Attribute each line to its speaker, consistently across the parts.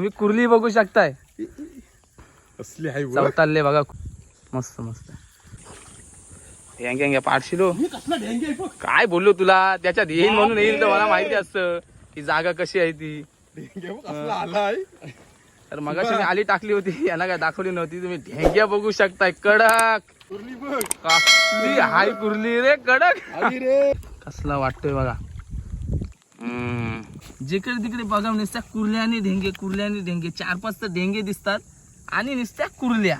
Speaker 1: तुम्ही कुर्ली बघू शकताय.
Speaker 2: असली आहे बघ.
Speaker 1: मस्त मस्त. यांग्या पाडशिलो
Speaker 2: हे.
Speaker 1: काय बोललो तुला? त्याच्यात येईल म्हणून येईल तर मला माहिती असतं की जागा कशी आहे ती. तर मग मी आली टाकली होती यांना काय दाखवली नव्हती. तुम्ही ढेंग्या बघू शकताय कडक.
Speaker 2: कुर्ली बघ.
Speaker 1: कसली हाय कुर्ली रे कडक. कसला वाटतोय बघा. हम्म. जिकडे तिकडे बघा नुसत्या कुर्ल्या आणि ढेंगे कुर्ल्या आणि ढेंगे. चार पाच तर ढेंगे दिसतात आणि नुसत्या कुर्ल्या.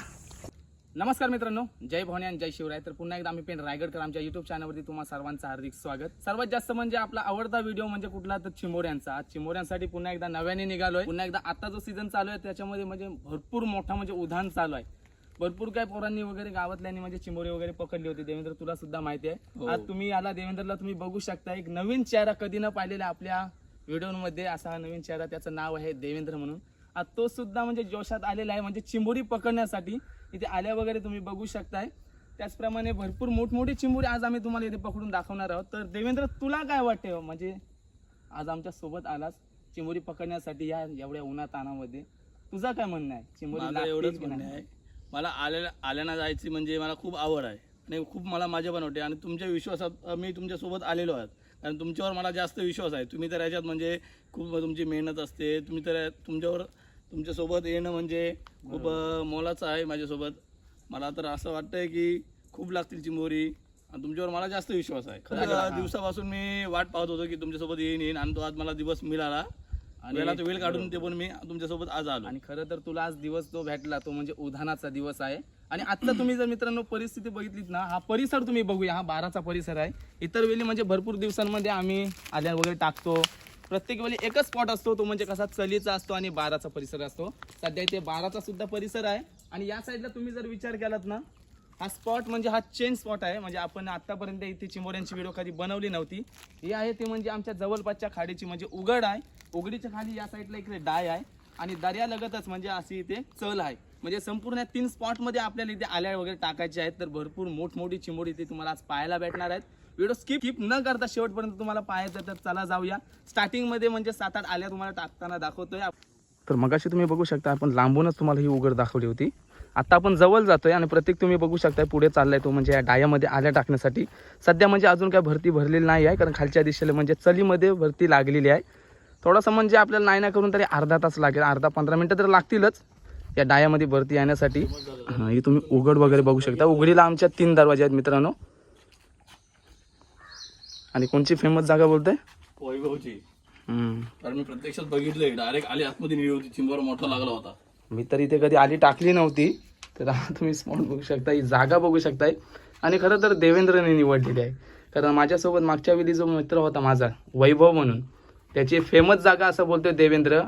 Speaker 1: नमस्कार मित्रांनो जय भवानी आणि जय शिवराय. तर पुन्हा एकदा आम्ही पेन रायगडकर आमच्या युट्यूब चॅनलवरती तुम्हा सर्वांचं हार्दिक स्वागत. सर्वात जास्त म्हणजे आपला आवडता व्हिडिओ म्हणजे कुठला तर चिमोऱ्यांचा. आज चिमोऱ्यांसाठी पुन्हा एकदा नव्याने निघालोय. पुन्हा एकदा आता जो सीझन चालू आहे त्याच्यामध्ये म्हणजे भरपूर मोठा म्हणजे उधाण चालू आहे. भरपूर काय पोरांनी वगैरे गावातल्यांनी म्हणजे चिमोरी वगैरे पकडली होती. देवेंद्र तुला सुद्धा माहिती आहे. आज तुम्ही आला देवेंद्रला तुम्ही बघू शकता. एक नवीन चेहरा कधी न पाहिलेला आपल्या व्हिडिओमध्ये असा हा नवीन चेहरा त्याचं नाव आहे देवेंद्र म्हणून. तो सुद्धा म्हणजे जोशात आलेला आहे म्हणजे चिंबोरी पकडण्यासाठी. इथे आल्या वगैरे तुम्ही बघू शकताय. त्याचप्रमाणे भरपूर मोठमोठी चिंबोरी आज आम्ही तुम्हाला इथे पकडून दाखवणार आहोत. तर देवेंद्र तुला काय वाटते हो? म्हणजे आज आमच्यासोबत आलास चिंबोरी पकडण्यासाठी या एवढ्या उन्हा तानामध्ये. तुझं काय म्हणणं आहे? चिंबोरी
Speaker 3: एवढंच म्हणणं? आहे. मला आल्या आल्याना जायची म्हणजे मला खूप आवड आहे. आणि खूप मला मजा पण वाटते आणि तुमच्या विश्वासात मी तुमच्यासोबत आलेलो आहे. कारण तुमच्यावर मला जास्त विश्वास आहे. तुम्ही तर याच्यात म्हणजे खूप तुमची मेहनत असते. तुम्ही तर तुमच्यावर तुमच्यासोबत येणं म्हणजे खूप मोलाचं आहे माझ्यासोबत. मला तर असं वाटतंय की खूप लागतील चिंबोरी. आणि तुमच्यावर मला जास्त विश्वास आहे. खरं दिवसापासून मी वाट पाहत होतो की तुमच्यासोबत येईन येईन. आणि तो आज मला दिवस मिळाला.
Speaker 1: आणि-
Speaker 3: वेळा तो वेळ काढून ते पण मी तुमच्यासोबत आज आलो.
Speaker 1: आणि खरं तर तुला आज दिवस जो भेटला तो म्हणजे उधानाचा दिवस आहे. आणि आता तुम्ही जर मित्रांनो परिस्थिती बघितलीत ना हा परिसर तुम्ही बघूया हा बाराचा परिसर आहे. इतर वेळी म्हणजे भरपूर दिवसांमध्ये आम्ही आल्या वगैरे टाकतो. प्रत्येक वेळी एकच स्पॉट असतो तो म्हणजे कसा चलीचा असतो आणि बाराचा परिसर असतो. सध्या इथे बाराचा सुद्धा परिसर आहे. आणि या साईडला तुम्ही जर विचार केलात ना हा स्पॉट म्हणजे हा चेन स्पॉट आहे. म्हणजे आपण आतापर्यंत इथे चिंबोऱ्यांची व्हिडिओ कधी बनवली नव्हती. ही आहे ती म्हणजे आमच्या जवळपासच्या खाडीची म्हणजे उघड आहे. उघडीच्या खाली या साईडला इकडे डाय आहे. आणि दर्यालगतच म्हणजे अशी इथे चल आहे. म्हणजे संपूर्ण तीन स्पॉटमध्ये आपल्याला इथे आल्या वगैरे टाकायचे आहेत. तर भरपूर मोठमोठी चिमोडी इथे तुम्हाला आज पाहायला भेटणार आहेत. व्हिडिओ स्किप स्किप न करता शेवटपर्यंत तुम्हाला पाहायचं तर चला जाऊया. स्टार्टिंगमध्ये म्हणजे सात आठ आल्या तुम्हाला टाकताना दाखवतोय. तर मगाशी तुम्ही बघू शकता आपण लांबूनच तुम्हाला ही उघड दाखवली होती. आता आपण जवळ जातोय आणि प्रत्येक तुम्ही बघू शकताय पुढे चाललाय तो म्हणजे या डायामध्ये आल्या टाकण्यासाठी. सध्या म्हणजे अजून काय भरती भरलेली नाही आहे कारण खालच्या दिशेला म्हणजे चलीमध्ये भरती लागलेली आहे. थोडासा म्हणजे आपल्याला नाही ना करून तरी अर्धा तास लागेल अर्धा पंधरा मिनटं तर लागतीलच. या डायामध्ये भरती येण्यासाठी. हा, ही तुम्ही उघड वगैरे बघू शकता. उघडीला आमच्या तीन दरवाजे आहेत मित्रांनो. आणि कोणची फेमस जागा बोलतोय?
Speaker 3: वैभवची. कारण मी प्रत्यक्षात बघितलंय डायरेक्ट आली आतमध्ये निळी होती चिंबर मोठा लागला होता.
Speaker 1: मी तर इथे कधी आली टाकली नव्हती. तर तुम्ही स्पॉट बघू शकता ही जागा बघू शकताय. आणि खरं तर देवेंद्रने निवडलेली आहे. कारण माझ्यासोबत मागच्या वेळी जो मित्र होता माझा वैभव म्हणून त्याची फेमस जागा असं बोलतोय देवेंद्र.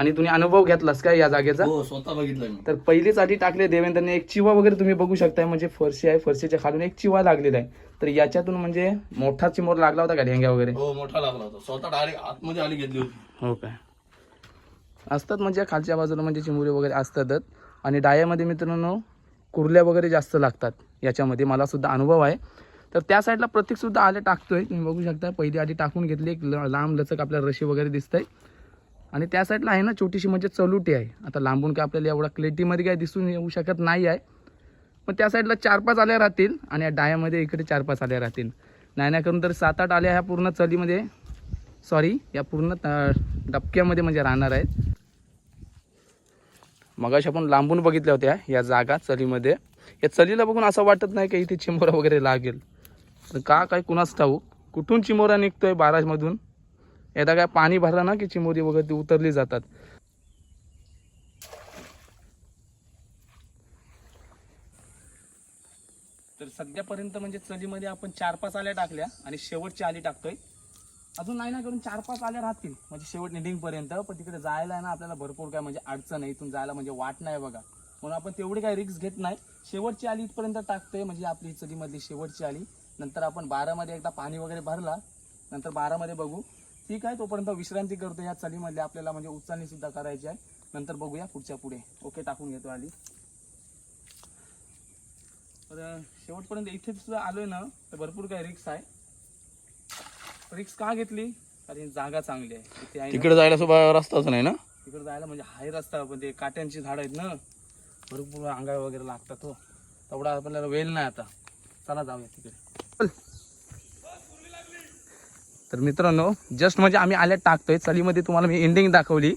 Speaker 1: आणि तुम्ही अनुभव घेतलास का या जागेचा?
Speaker 3: हो स्वतः बघितलंय मी.
Speaker 1: तर पहिलीच आधी टाकले देवेंद्रने. एक चिवा वगैरे तुम्ही बघू शकताय म्हणजे फरशी आहे फरशीच्या खालून एक चिवा लागलेला आहे. तर याच्यातून म्हणजे मोठा चिमोर लागला होता का ढेंग्या वगैरे?
Speaker 3: हो मोठा लागला होता. स्वतः डायरेक्ट आतमध्ये आली घेतली होती.
Speaker 1: हो काय? असतात म्हणजे खालच्या बाजूला म्हणजे चिमुरे वगैरे असतातच. आणि डायामध्ये मित्रांनो कुर्ल्या वगैरे जास्त लागतात. याच्यामध्ये मला सुद्धा अनुभव आहे. तर त्या साईडला प्रत्येक सुद्धा आले टाकतोय. तुम्ही बघू शकता पहिली आधी टाकून घेतली एक लांब लचक आपल्याला रशी वगैरे दिसतंय. आणि त्या साईडला आहे ना छोटीशी म्हणजे चलुटी आहे. आता लांबून काय आपल्याला एवढा क्लेटीमध्ये काय दिसून येऊ शकत नाही आहे. पण त्या साईडला चार पाच आल्या राहतील आणि या डायामध्ये इकडे चार पाच आल्या राहतील. नाही नाही करून तर सात आठ आल्या ह्या पूर्ण चलीमध्ये सॉरी या पूर्ण त- डबक्यामध्ये म्हणजे राहणार आहेत. मगाशी आपण लांबून बघितल्या होत्या या जागा चलीमध्ये. या चलीला बघून असं वाटत नाही की इथे चिंबोरा वगैरे लागेल. का काय कुणास ठाऊक कुठून चिमोरा निघतोय बाराजमधून एकदा काय पाणी भरलं ना की चिमोरी वगैरे ती उतरली जातात. तर सध्यापर्यंत म्हणजे चलीमध्ये आपण चार पाच आल्या टाकल्या आणि शेवटची आली टाकतोय. अजून नाही ना करून चार पाच आल्या राहतील. म्हणजे शेवट निडिंगपर्यंत पण तिकडे जायला आहे ना आपल्याला भरपूर काय म्हणजे अडचण आहे. इथून जायला म्हणजे वाट नाही बघा. म्हणून आपण तेवढी काय रिक्स घेत नाही. शेवटची आली इथपर्यंत टाकतोय म्हणजे आपली चलीमधली शेवटची आली. नंतर आपण बारामध्ये एकदा पाणी वगैरे भरला. नंतर बारामध्ये बघू. ठीक आहे तोपर्यंत विश्रांती करतो या चलीमध्ये आपल्याला म्हणजे उचलणी सुद्धा करायची आहे. नंतर बघूया पुढच्या पुढे. ओके टाकून घेतो आली तर शेवटपर्यंत इथे सुद्धा आलोय ना तर भरपूर काय रिक्स आहे. रिक्स का घेतली? कारण जागा चांगली आहे. इथे आहे ना,
Speaker 3: तिकडे जायला सुद्धा रस्ताच नाही ना?
Speaker 1: तिकडे जायला म्हणजे हाय रस्ता पण ते काट्यांची झाड आहेत ना भरपूर अंगाय वगैरे लागतात हो. तेवढा आपल्याला वेळ नाही आता. चला जाऊया तिकडे. तर मित्रांनो जस्ट म्हणजे आम्ही आल्या टाकतोय. चलीमध्ये तुम्हाला मी एंडिंग दाखवली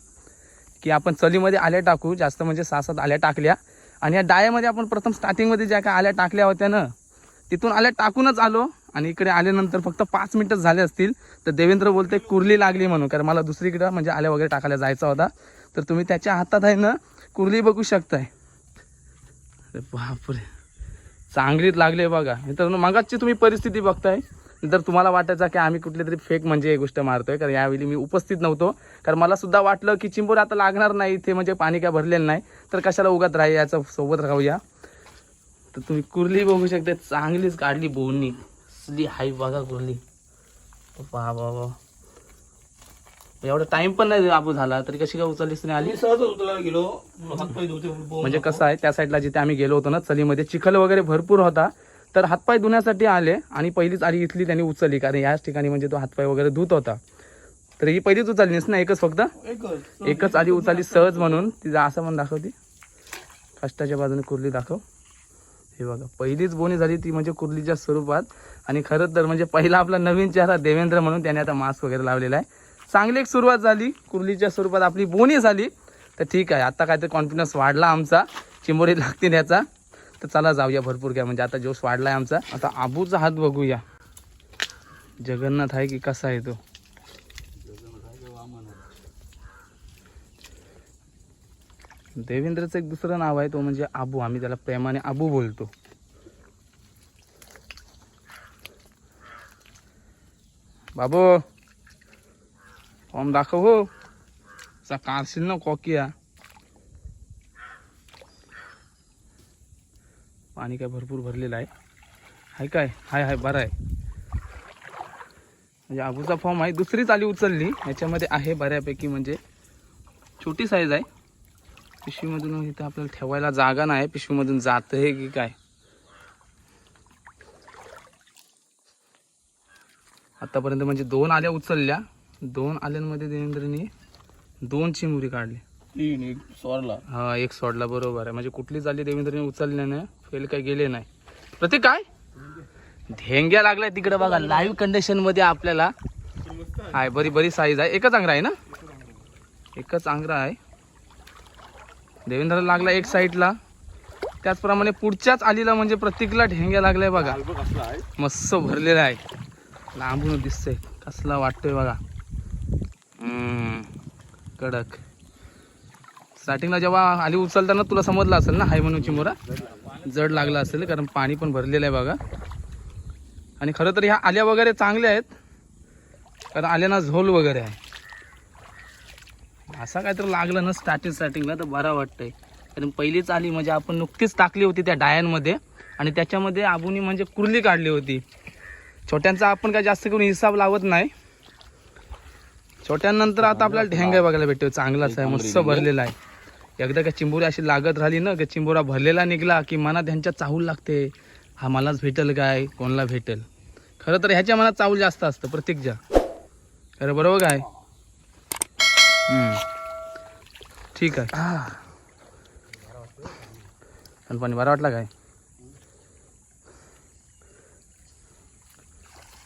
Speaker 1: की आपण चलीमध्ये आल्या टाकू. जास्त म्हणजे सहा सात आल्या टाकल्या. आणि या डाळ्यामध्ये आपण प्रथम स्टार्टिंगमध्ये ज्या काय आल्या टाकल्या होत्या ना तिथून आल्या टाकूनच आलो. आणि इकडे आल्यानंतर फक्त पाच मिनटं झाले असतील. तर देवेंद्र बोलते कुर्ली लागली म्हणून. कारण मला दुसरीकडं म्हणजे आल्या वगैरे टाकायला जायचा होता. तर तुम्ही त्याच्या हातात आहे ना कुर्ली बघू शकताय. अरे बापरे. चांगलीच लागली बघा. मित्रांनो मगाची तुम्ही परिस्थिती बघताय. जर तुम्हाला वाटायचा की आम्ही कुठली तरी फेक म्हणजे ही गोष्ट मारतोय कारण यावेळी मी उपस्थित नव्हतो. कारण मला सुद्धा वाटलं की चिंबोर आता लागणार नाही इथे म्हणजे पाणी काय भरलेलं नाही. तर कशाला उगात राही याचं सोबत राहूया. तर तुम्ही कुर्ली बघू शकता चांगलीच काढली बोनी असली हाय बघा कुर्ली. वा वा वा एवढा टाइम पण नाही आबू झाला तरी कशी काय उचललीस नाही आली?
Speaker 3: सहज उचलायला गेलो.
Speaker 1: म्हणजे कसं आहे त्या साईडला जिथे आम्ही गेलो होतो ना चलीमध्ये चिखल वगैरे भरपूर होता. तर हातपाय धुण्यासाठी आले आणि पहिलीच आली इथली त्यांनी उचलली कारण याच ठिकाणी म्हणजे तो हातपाय वगैरे धुत होता. तर ही पहिलीच उचलली ना एकच फक्त?
Speaker 3: एकच.
Speaker 1: आली उचलली सहज म्हणून. तिचं असं पण दाखवती कष्टाच्या बाजूने कुर्ली दाखव. हे बघा पहिलीच बोनी झाली ती म्हणजे कुर्लीच्या स्वरूपात. आणि खरं तर म्हणजे पहिला आपला नवीन चेहरा देवेंद्र म्हणून त्याने आता मास्क वगैरे लावलेला आहे. चांगली एक सुरुवात झाली. कुर्लीच्या स्वरूपात आपली बोनी झाली. तर ठीक आहे आता काहीतरी कॉन्फिडन्स वाढला आमचा. चिंबोरी लागते त्याचा तर चला जाऊया भरपूर काय म्हणजे आता जोश वाढलाय आमचा. आता आबूचा हात बघूया. जगन्नाथ आहे की कसा आहे तो? देवेंद्रचं एक दुसरं नाव आहे तो म्हणजे आबू. आम्ही त्याला प्रेमाने आबू बोलतो. बाबू फॉर्म दाखव हो. असा काढशील ना कॉकिया पाणी काय भरपूर भरलेलं आहे. हाय काय? हाय हाय बरं आहे. म्हणजे आबूचा फॉर्म आहे. दुसरीच आली उचलली. ह्याच्यामध्ये आहे बऱ्यापैकी म्हणजे छोटी साईज आहे. पिशवीमधून इथं आपल्याला ठेवायला जागा नाही. पिशवीमधून जात आहे की काय? आतापर्यंत म्हणजे दोन आल्या उचलल्या. दोन आल्यांमध्ये देवेंद्रने दोन चिमुरी काढली.
Speaker 3: तीन एक स्वरला
Speaker 1: हा एक सोडला. बरोबर आहे. म्हणजे कुठलीच आली देवेंद्रने उचलल्याने फेल काही गेले नाही. प्रत्येक काय? धेंग्या लागलाय तिकडे बघा. लाईव्ह कंडिशनमध्ये आपल्याला. हाय बरी बरी साईज आहे. एकच आंगरा आहे ना? एकच आंगरा आहे. देवेंद्रला लागला एक साईडला त्याचप्रमाणे पुढच्याच आलीला म्हणजे प्रत्येकला ढेंग्या लागलाय बघा. मस्त भरलेला आहे. लांबून दिसतंय. कसला वाटतोय बघा. कडक. स्टार्टिंगला जेव्हा आली उचलताना तुला समजलं असेल ना हाय म्हणून चिमोरा? जड लागला असेल कारण पाणी पण भरलेलं आहे बघा. आणि खरं तर ह्या आल्या वगैरे चांगल्या आहेत. कारण आल्याना झोल वगैरे आहे. असा काहीतरी लागलं ना स्टार्टिंग स्टार्टिंगला तर बरा वाटतंय. कारण पहिलीच आली म्हणजे आपण नुकतीच टाकली होती त्या डायांमध्ये आणि त्याच्यामध्ये आबुनी म्हणजे कुर्ली काढली होती. छोट्यांचा आपण काय जास्त करून हिसाब लावत नाही. छोट्यांनंतर आता आपल्याला ढेंगाय बघायला भेटतो चांगलाच आहे मस्त भरलेला आहे. एकदा का चिंबोरी अशी लागत राहिली ना का चिंबोरा भरलेला निघला की मनात ह्यांच्या चाहूल लागते. हा मलाच भेटेल काय? कोणाला भेटेल? खरं तर ह्याच्या मनात चाहूल जास्त असतं प्रत्येकच्या खरं बरोबर काय. ठीक आहे. पण पाणी बरा वाटला काय?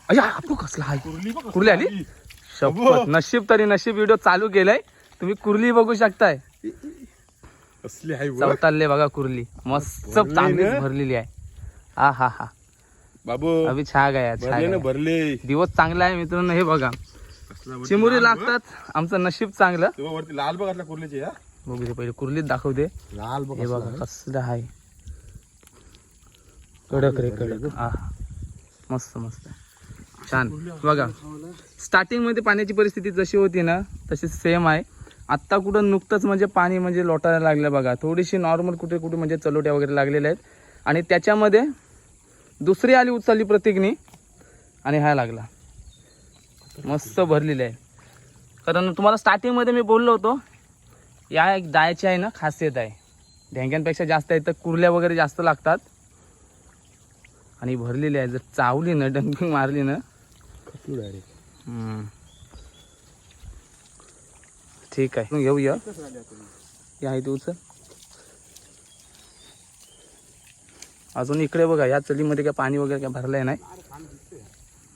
Speaker 1: अय्या आपू कसला हाय?
Speaker 2: कुर्ली
Speaker 1: आली? शपथ नशीब तरी नशीब व्हिडिओ चालू केलाय. तुम्ही कुर्ली बघू शकताय.
Speaker 2: असली आहे बघ.
Speaker 1: कुर्ली. मस्त
Speaker 2: भरली
Speaker 1: चांगलीच
Speaker 2: ना?
Speaker 1: भरलेली आहे. हा हा हा.
Speaker 2: बाबू
Speaker 1: अभि छा गया छा
Speaker 2: भरले ना
Speaker 1: गया.
Speaker 2: भरले.
Speaker 1: दिवस चांगला आहे मित्रांनो हे बघा.
Speaker 2: कसला वरती
Speaker 1: चिमुरी
Speaker 2: लाल बघ.
Speaker 1: लागतात आमचं नशीब चांगलं.
Speaker 2: तेव्हा वरती लाल बघ असला कुर्लीची हा.
Speaker 1: बघू दे पहिले कुर्लीत दाखवते
Speaker 2: लाल बघ
Speaker 1: हे
Speaker 2: असला
Speaker 1: बघा
Speaker 2: आहे.
Speaker 1: कसलं आहे. कडक रे कडक. हा मस्त मस्त. छान. बघा स्टार्टिंगमध्ये पाण्याची परिस्थिती जशी होती ना तशी सेम आहे. आत्ता कुठं नुकतंच म्हणजे पाणी म्हणजे लोटायला लागलं बघा. थोडीशी नॉर्मल कुठे कुठे म्हणजे चलोट्या वगैरे लागलेल्या आहेत. आणि त्याच्यामध्ये दुसरी आली उचलली प्रतीकनी आणि हा लागला. मस्त भरलेली आहे. कारण तुम्हाला स्टार्टिंगमध्ये मी बोललो होतो या एक डायची आहे ना खासियत आहे. ढेंग्यांपेक्षा जास्त आहे तर कुर्ल्या वगैरे जास्त लागतात. आणि भरलेली आहे. जर चावली ना डंपिंग मारली ना. हम्म. ठीक आहे. घेऊया. या इथे उचल. अजून इकडे बघा या चलीमध्ये काय पाणी वगैरे काय भरलंय नाही.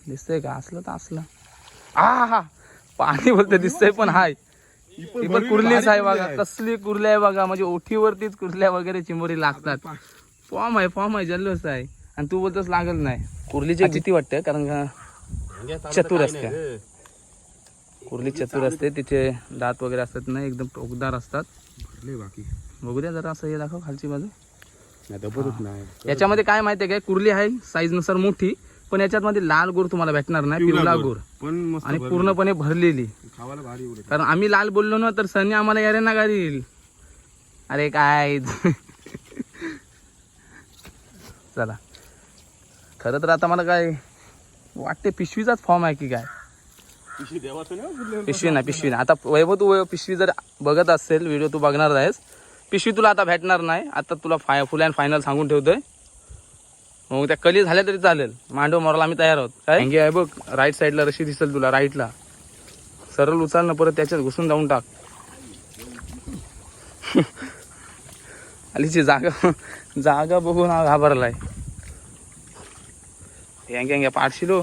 Speaker 1: दिसतंय का? असलं तर असलं. आ हा पाणी बोलते दिसतंय पण हाय. ही पण कुर्लीच आहे बघा. कसली कुर्ली आहे बघा. म्हणजे ओठीवरतीच कुर्ल्या वगैरे चिंबोरी लागतात. फॉर्म आहे फॉर्म आहे जल्लोष आहे. आणि तू बोलतोस लागल नाही. कुर्लीची भीती वाटते कारण का चतुर असते कुर्ली चतुर असते तिचे दात वगैरे असतात ना एकदम टोकदार असतात.
Speaker 2: भरले बाकी.
Speaker 1: बघू द्या जरा असं हे दाखव खालची बाजू.
Speaker 2: नाही
Speaker 1: याच्यामध्ये काय माहितीये काय कुर्ली आहे साईजनुसार मोठी पण याच्यात मध्ये लाल गुर तुम्हाला भेटणार नाही पिवळा गुर
Speaker 2: पण
Speaker 1: आणि पूर्णपणे भरलेली.
Speaker 2: खावायला भारी उलट.
Speaker 1: कारण आम्ही लाल बोललो ना तर सनी आम्हाला यारे ना गाडील अरे काय? चला. खरं तर आता मला काय वाटते पिशवीचाच फॉर्म आहे की काय? पिशवी नाही पिशवी नाही. आता वैभव तू वै- पिशवी जर बघत असेल व्हिडिओ तू बघणार आहेस. पिशवी तुला आता भेटणार नाही. आता तुला फाय फुल अँड फायनल सांगून ठेवतोय. मग त्या कली झाल्या तरी चालेल. मांडव मोराला आम्ही तयार आहोत. काय? हँगी आहे बघ राईट साईडला रशी दिसेल तुला राईटला सरळ उचल ना परत त्याच्यात घुसून जाऊन टाक. अलीची जागा जागा बघून हा घाबरलाय. हँगे हँगे पाठशिलो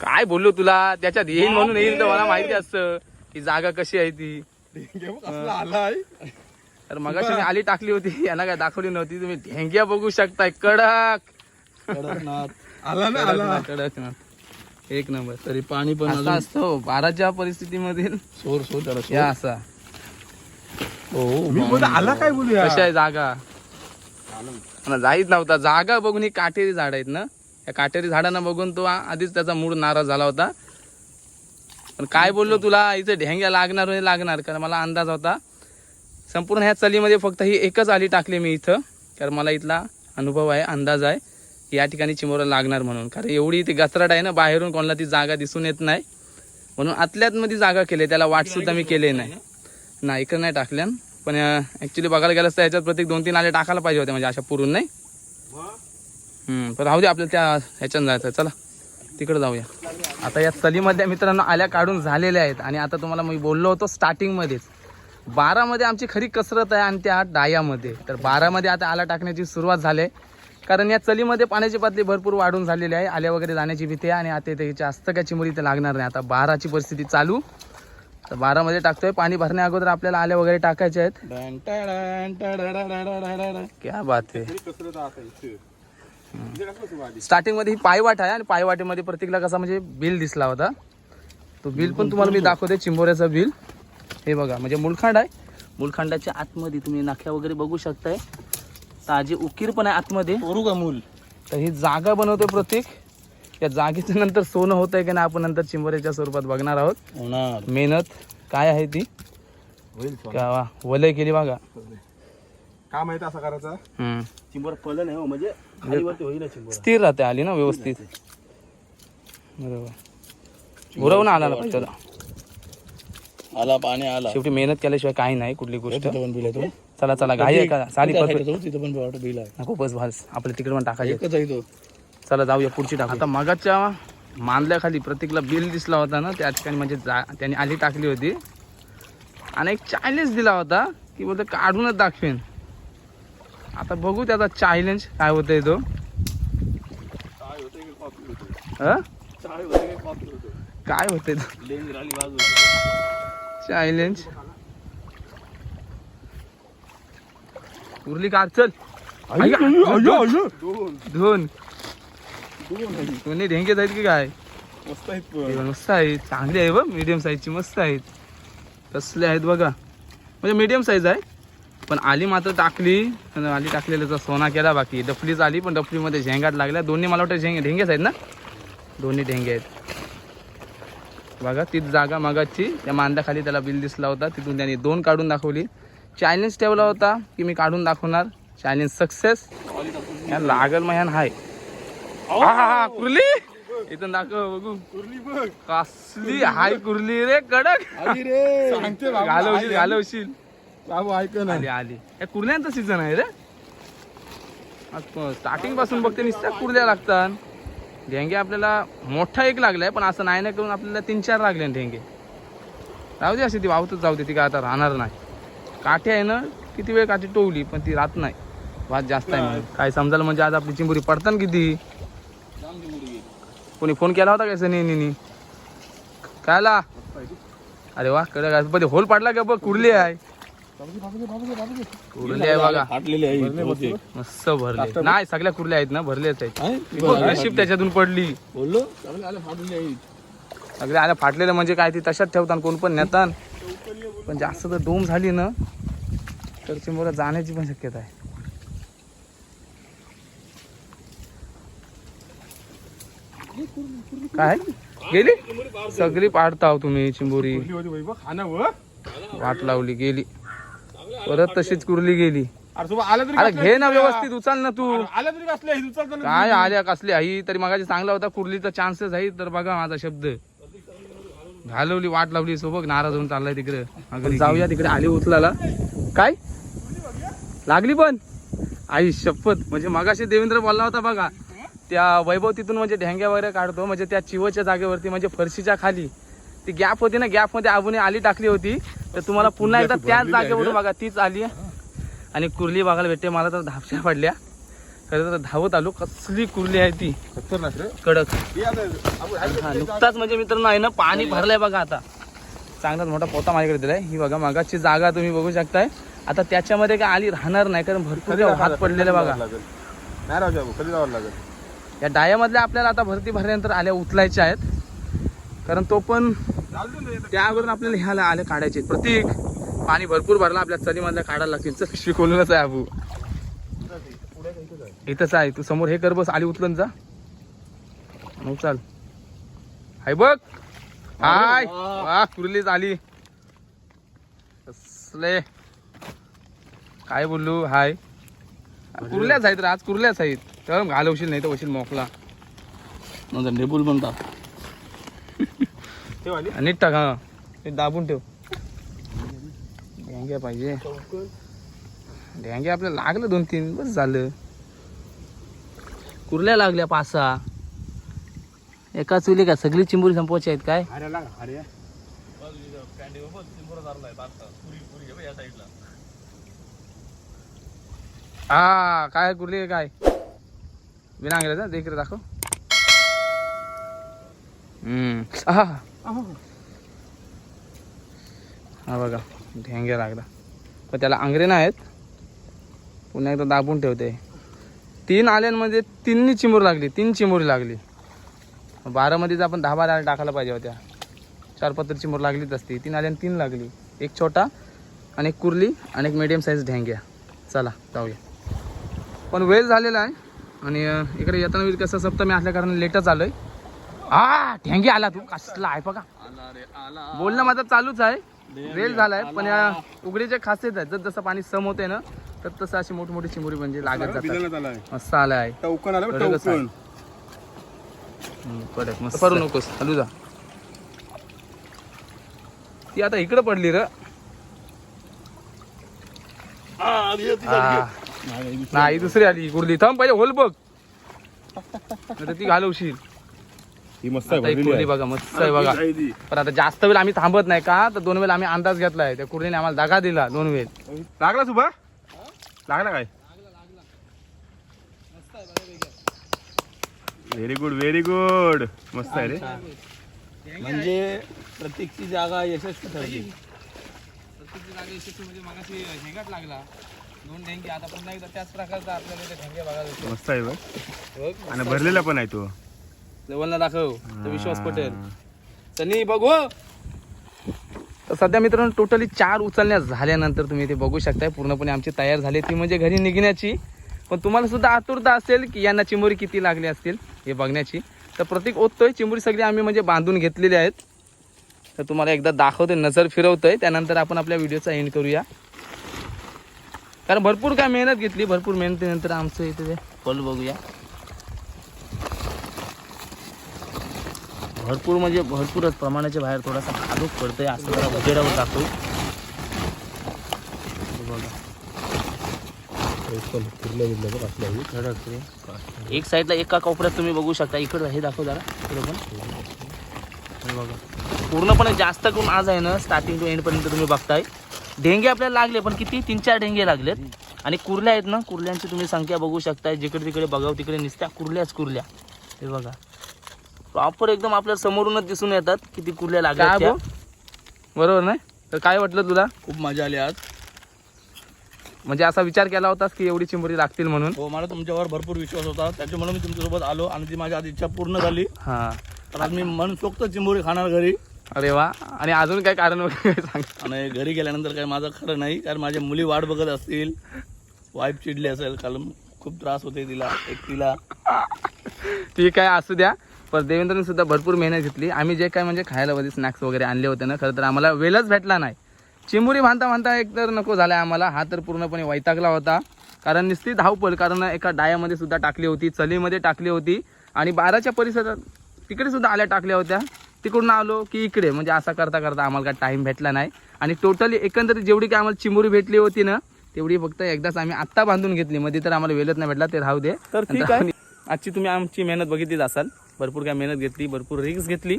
Speaker 1: काय बोललो तुला? त्याच्यात येईल म्हणून येईल तर मला माहिती असतं की जागा कशी आहे ती. तर मगाशी मी आली टाकली होती यांना काय दाखवली नव्हती. तुम्ही ढेंग्या बघू शकताय कडक.
Speaker 2: आला ना आला.
Speaker 1: कडक ना एक नंबर.
Speaker 3: तरी पाणी पण
Speaker 1: असा असतो बाराच्या परिस्थितीमधील.
Speaker 3: सोर सोर
Speaker 1: या असा.
Speaker 2: मी बोलतो आला काय बोलूया?
Speaker 1: कशा आहे जागा? जाईत नव्हता. जागा बघून ही काटेरी झाड आहेत ना? या काटेरी झाडांना बघून तो आधीच त्याचा मूड नाराज झाला होता. पण काय बोललो तुला? इथे ढेंग्या लागणार हे लागणार कारण मला अंदाज होता. संपूर्ण ह्या चलीमध्ये फक्त ही एकच आली टाकली मी इथं कारण मला इथला अनुभव आहे अंदाज आहे की या ठिकाणी चिमोरा लागणार म्हणून. कारण एवढी ती गचराट आहे ना बाहेरून कोणाला ती जागा दिसून येत नाही. म्हणून आतल्यात मध्ये जागा केली त्याला वाटसुद्धा मी केले नाही. नाही इकडं नाही टाकल्यान. पण ॲक्च्युली बघायला गेलं तर याच्यात प्रत्येक दोन तीन आले टाकायला पाहिजे होते म्हणजे अशा पुरून नाही? पण राहू दे आपल्याला त्या ह्याच्यानं जायचं चला तिकडे जाऊया. आता या चलीमध्ये मित्रांनो आल्या काढून झालेल्या आहेत. आणि आता तुम्हाला मी बोललो होतो स्टार्टिंगमध्येच. बारामध्ये आमची खरी कसरत आहे आणि त्या डायामध्ये. तर बारामध्ये आता आला टाकण्याची सुरुवात झाली आहे. कारण या चलीमध्ये पाण्याची पातळी भरपूर वाढून झालेली आहे. आल्या वगैरे जाण्याची भीती आहे आणि आता इथे जास्त काय चिमुरी इथे लागणार नाही. आता बाराची परिस्थिती चालू. तर बारामध्ये टाकतोय. पाणी भरण्या अगोदर आपल्याला आल्या वगैरे टाकायचे आहेत. क्या बात आहे. स्टार्टिंगमध्ये ही पायवाट आहे आणि पायवाटेमध्ये प्रत्येकला कसा म्हणजे बिल दिसला होता. तो बिल पण तुम्हाला मी दाखवते चिंबोऱ्याचं बिल. हे बघा म्हणजे मुलखांड आहे. मुलखांडाच्या आतमध्ये तुम्ही नाख्या वगैरे बघू शकताय. ताजी उकीर पण आहे आतमध्ये.
Speaker 3: करू का मूल?
Speaker 1: तर ही जागा बनवतोय प्रत्येक. या जागेचं नंतर सोनं होत आहे की नाही आपण नंतर चिंबोऱ्याच्या स्वरूपात बघणार आहोत. मेहनत काय आहे ती?
Speaker 2: होईल
Speaker 1: केली बघा.
Speaker 2: का माहिती असं करायचं.
Speaker 1: हम्म.
Speaker 3: चिंबर पडलं नाही हो म्हणजे खालीवरती होईल चिंबर.
Speaker 1: स्थिर राहते आली ना व्यवस्थित. बरोबर. उरवून आला ना त्याला.
Speaker 3: आला पाणी आला.
Speaker 1: शेवटी मेहनत केल्याशिवाय काही नाही कुठली गोष्ट.
Speaker 3: तिथं पण बिल आहे तो.
Speaker 1: चला चला घाई आहे का साडी
Speaker 3: त्या
Speaker 1: परफेक्ट
Speaker 3: side ला तो, तिथं पण वाटतं बिल आहे.
Speaker 1: नको बस भास आपल्या तिकडे पण टाकायचे.
Speaker 3: एकच आहे तो.
Speaker 1: चला जाऊया पुढची टाकू आता मगाच्या मानल्याखाली प्रत्येकला बिल दिसला होता ना त्या ठिकाणी म्हणजे जा त्यांनी आली टाकली होती. आणि एक चॅलेंज दिला होता की बोलतो काढूनच दाखवेन. आता बघू त्याचा चॅलेंज काय होतंय तो. हं? काय होतंय तो?
Speaker 3: लेंज राहिली बाजू
Speaker 1: चॅलेंज उरली का चल. दोन. दोन्ही ढेंगे आहेत की काय?
Speaker 2: मस्त आहेत
Speaker 1: मस्त आहेत. चांगली आहे बघ मीडियम साईजची मस्त आहेत. कसले आहेत बघा. म्हणजे मीडियम साईज आहे. पण आली मात्र टाकली. आली टाकलेल्याचा सोना केला बाकी. डफलीच आली पण डफलीमध्ये झेंगाट लागल्या. दोन्ही मला वाटतं झेंगे ढेंगेच आहेत ना? दोन्ही ढेंगे आहेत. बघा तीच जागा मागाची. त्या मांद्याखाली त्याला बिल दिसला होता. तिथून त्यांनी दोन काढून दाखवली. चॅलेंज ठेवला होता की मी काढून दाखवणार. चॅलेंज सक्सेस लागल मग ह्यान हाय आहा, कुर्ली! इथून दाखव बघू.
Speaker 2: कुर्ली बघ.
Speaker 1: कसली हाय कुर्ली रे कडक. घालवशील घालवशील.
Speaker 2: बाबू ऐक ना.
Speaker 1: आली आली. या कुर्ल्यांचा सीझन आहे रे. स्टार्टिंगपासून बघते नुसत्या कुर्ल्या लागतात. ढेंगे आपल्याला मोठा एक लागलाय पण असं नाही ना करून आपल्याला तीन चार लागले ढेंगे. राहू दे अशी ती वाहतच जाऊ दे ती काय आता राहणार नाही. काठी आहे ना किती वेळ काठी टोवली पण ती राहत नाही. वाद जास्त आहे काय समजायला म्हणजे आज आपली चिंबुरी पडताना किती? कोणी फोन केला होता काय सनी कायला? अरे वा कडे काय होल पाडला का बघ कुर्ली आहे. कुर्ली आहे बघा.
Speaker 3: फाटलेले आहे बहुतेक.
Speaker 1: मस्त भरले. नाही सगळ्या कुर्ल्या आहेत ना भरलेच आहेत.
Speaker 3: आहे?
Speaker 1: ती बघ, नशीब त्याच्यातून पडली.
Speaker 3: बोललो चांगले आले फाटलेले आहेत.
Speaker 1: सगळे आल्या फाटलेलं म्हणजे काय ती तशाच ठेवतात कोण पण नेतात. पण जास्त जर डोम झाली ना तर चिंबोरा जाण्याची पण शक्यता आहे. काय? गेली? सगळी पाडताव तुम्ही चिंबोरी.
Speaker 2: कुठली होती बाई बघ खाना व
Speaker 1: वाट लावली गेली. परत तशीच कुरली गेली.
Speaker 2: अरे सोबत आलं तरी
Speaker 1: अरे
Speaker 2: कसलं
Speaker 1: घे ना? व्यवस्थित उचल ना तू.
Speaker 2: अरे आलं तरी कसले हे उचलतं ना
Speaker 1: काय आल्या कसली आई तरी मगाची चांगला होता कुर्लीचा चान्सेस आहे तर बघा माझा शब्द. घालवली वाट लावली सोबत नाराज होऊन चाललाय तिकडे. अगं जाऊया तिकडे आली उचलाला काय? लागली पण? आई शपथ. म्हणजे मगाशी देवेंद्र बोलला होता बघा त्या वैभव तिथून म्हणजे ढेंग्या वगैरे काढतो म्हणजे त्या चिवच्या जागेवरती म्हणजे फरशीच्या खाली. ती गॅप होती ना गॅपमध्ये आबूने आली टाकली होती. तर तुम्हाला पुन्हा एकदा त्याच जागेवरून बघा तीच आली आणि कुर्ली बघायला भेटते मला तर धापशा पडल्या. खरं तर धावत आलो कसली कुर्ली आहे ती. कडक.
Speaker 2: हे
Speaker 1: नुकताच म्हणजे मित्रांनो आहे ना पाणी भरलंय बघा आता. चांगलाच मोठा पोता माझ्याकडे दिलाय. ही बघा मागाची जागा तुम्ही बघू शकताय. आता त्याच्यामध्ये काय आली राहणार नाही कारण भरपूर हात पडलेले बघा.
Speaker 2: लागेल? नाही राहू जाऊ कधी जावं लागेल?
Speaker 1: या डायामधल्या आपल्याला आता भरती भरल्यानंतर आल्या उचलायच्या आहेत. कारण तो पण त्या अगोदर आपल्याला ह्याला आले काढायचे. प्रतीक पाणी भरपूर भरला आपल्या चरीमधल्या काढायला लागतील चल शिकवलेलंच आहे अबू इथंच आहे तू समोर हे कर बस आली उचलून जा. मग चाल. हाय बघ. हाय. वा कुर्लीच आली. कसले. काय बोललो? हाय. कुर्ल्याच आहेत रे आज कुर्ल्याच आहेत. तर घालवशील नाही तर वशील मोकला
Speaker 3: नंतर ढेबूल
Speaker 2: म्हणतात
Speaker 1: नीट टाक हा. ते दाबून ठेव. ढेंग्या पाहिजे. ढेंग्या आपल्याला लागलं दोन तीन बस झालं. कुर्ल्या लागल्या पाच सहा एका चुली का सगळी चिंबुरी संपवायची आहेत काय? हा काय कुर्ली काय? बिना अंग्रेजा देख रे दाखव. हम्म. आहा. हा बघा ढेंग्या लागला. पण त्याला अंगरे आहेत. पुन्हा एकदा दाबून ठेवते. तीन आल्यांमध्ये म्हणजे तीननी चिमूर लागली तीन चिमुरी लागली. बारामध्येच आपण दहा बारा आल्या टाकायला पाहिजे होत्या. चार पत्र चिमूर लागलीच असती. तीन आल्यान तीन लागली. एक छोटा आणि एक कुर्ली आणि एक मिडियम साईज ढेंग्या. चला जाऊया. पण वेळ झालेला आहे. आणि इकडे येताना वेळ कसं सप्तमी असल्या कारण लेटच आलोय. हा ढेंगे आला तू. कसला आहे बघा. बोलणं माझं चालूच आहे. वेळ झालाय पण या उघडीचे खासियत आहे जर जसं पाणी सम होते ना तर तसं अशी मोठी मोठी चिमुरी म्हणजे लागत जातात. मस्त आलं आहे. कडक. मस्त करू नकोस. हलू जा. ती आता इकडे पडली र. नाही दुसरी आली. कुर्ली थांब पाहिजे होल बघ. ती घालवशील.
Speaker 2: ही मस्त
Speaker 1: आता एक कुर्ली बघा मस्त आहे बघा. पण आता जास्त वेळ आम्ही थांबत नाही का? तर दोन वेळ आम्ही अंदाज घेतलाय त्या कुर्लीने आम्हाला दगा दिला दोन वेळ.
Speaker 2: लागला सुभा? लागला काय? व्हेरी गुड व्हेरी गुड मस्त आहे रे.
Speaker 3: म्हणजे प्रत्येकची जागा यशस्वी ठरली.
Speaker 1: म्हणजे मगाशी हेगाच लागला. दोन ढेंगे आता पुन्हा एकदा त्याच प्रकारचा आपल्याला ते ढेंगे बघायला
Speaker 2: मस्त आहे बघ. आणि भरलेला पण आहे तो.
Speaker 1: लेवलला दाखव. तर विश्वास पटेल. सनी बघू तर सध्या मित्रांनो टोटली चार उचलण्या झाल्यानंतर तुम्ही ते बघू शकताय. पूर्णपणे आमची तयार झाली ती म्हणजे घरी निघण्याची. पण तुम्हाला सुद्धा आतुरता असेल की यांना चिमुरी किती लागली असतील हे बघण्याची. तर प्रत्येक ओततोय. चिमुरी सगळी आम्ही म्हणजे बांधून घेतलेली आहेत. तर तुम्हाला एकदा दाखवतोय नजर फिरवतोय. त्यानंतर आपण आपल्या व्हिडिओचा एंड करूया. कारण भरपूर काय मेहनत घेतली भरपूर मेहनतीनंतर आमचं इथे फल बघूया. भरपूर म्हणजे भरपूरच प्रमाणाच्या बाहेर थोडासा कादूक पडतंय असं जरा उजेडावर टाकू. एक साईडला एका कोपऱ्यात तुम्ही बघू शकता. इकडं हे दाखव जरा. इकडं पण. बघा. पूर्णपणे जास्त करून आज आहे ना स्टार्टिंग टू एंड पर्यंत तुम्ही बघताय. ढेंगे आपल्याला लागले पण किती? तीन चार ढेंगे लागलेत. आणि कुर्ल्या आहेत ना कुर्ल्यांची तुम्ही संख्या बघू शकताय. जिकडे तिकडे बघाव तिकडे निसत्या कुर्ल्याच कुर्ल्या. हे बघा. प्रॉपर एकदम आपल्या समोरूनच दिसून येतात किती कुर्ल्या लागल्या त्या. बरोबर नाही? तर काय वाटलं तुला?
Speaker 3: खूप मजा आली आज.
Speaker 1: म्हणजे असा विचार केला होतास की एवढी चिंबोरी लागतील म्हणून?
Speaker 3: हो मला तुमच्यावर भरपूर विश्वास होता. त्याच्यामुळे मी तुमच्यासोबत आलो आणि ती माझी आज इच्छा पूर्ण झाली.
Speaker 1: हा.
Speaker 3: तर आज मी मनसोक्त चिंबोरी खाणार घरी.
Speaker 1: अरे वा. आणि अजून काय कारण वगैरे सांग?
Speaker 3: आणि घरी गेल्यानंतर काही माझं खरं नाही कारण माझ्या मुली वाट बघत असतील. वाईफ चिडली असेल कारण खूप त्रास होते तिला एकटीला.
Speaker 1: ठीक आहे असू द्या. पण देवेंद्रने सुद्धा भरपूर मेहनत घेतली. आम्ही जे काय म्हणजे खायला मध्ये स्नॅक्स वगैरे आणले होते ना खरं तर आम्हाला वेळच भेटला नाही. चिमुरी बांधता बांधता एक तर नको झालाय आम्हाला. हा तर पूर्णपणे वैतागला होता. कारण नुसती धावपळ कारण एका डायामध्ये सुद्धा टाकली होती चलीमध्ये टाकली होती. आणि बाराच्या परिसरात तिकडे सुद्धा आल्या टाकल्या होत्या. तिकडून आलो की इकडे. म्हणजे असा करता करता आम्हाला काय टाईम भेटला नाही. आणि टोटली एकंदरीत जेवढी काय आम्हाला चिमुरी भेटली होती ना तेवढी फक्त एकदाच आम्ही आत्ता बांधून घेतली. मध्ये तर आम्हाला वेळच नाही भेटला. ते राहू दे. तर ठीक आहे. आजची तुम्ही आमची मेहनत बघितलीच असाल. भरपूर काय मेहनत घेतली भरपूर रिक्स घेतली.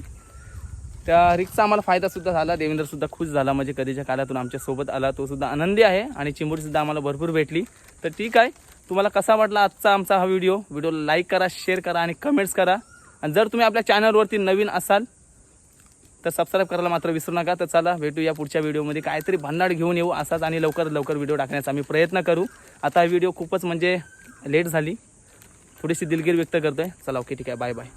Speaker 1: त्या रिक्सचा आम्हाला फायदासुद्धा झाला. देवेंद्रसुद्धा खुश झाला. म्हणजे कधीच्या काळातून आमच्यासोबत आला तोसुद्धा आनंदी आहे आणि चिंबोडीसुद्धा आम्हाला भरपूर भेटली. तर ठीक आहे. तुम्हाला कसा वाटला आजचा आमचा हा व्हिडिओ व्हिडिओला लाईक करा शेअर करा आणि कमेंट्स करा. आणि जर तुम्ही आपल्या चॅनलवरती नवीन असाल तर सबस्क्राईब करायला मात्र विसरू नका. तर चला भेटू या पुढच्या व्हिडिओमध्ये काहीतरी भन्नाट घेऊन येऊ असाच आणि लवकर लवकर व्हिडिओ टाकण्याचा आम्ही प्रयत्न करू. आता हा व्हिडिओ खूपच म्हणजे लेट झाली. थोडीशी दिलगिरी व्यक्त करतोय. चला ओके ठीक आहे. Bye bye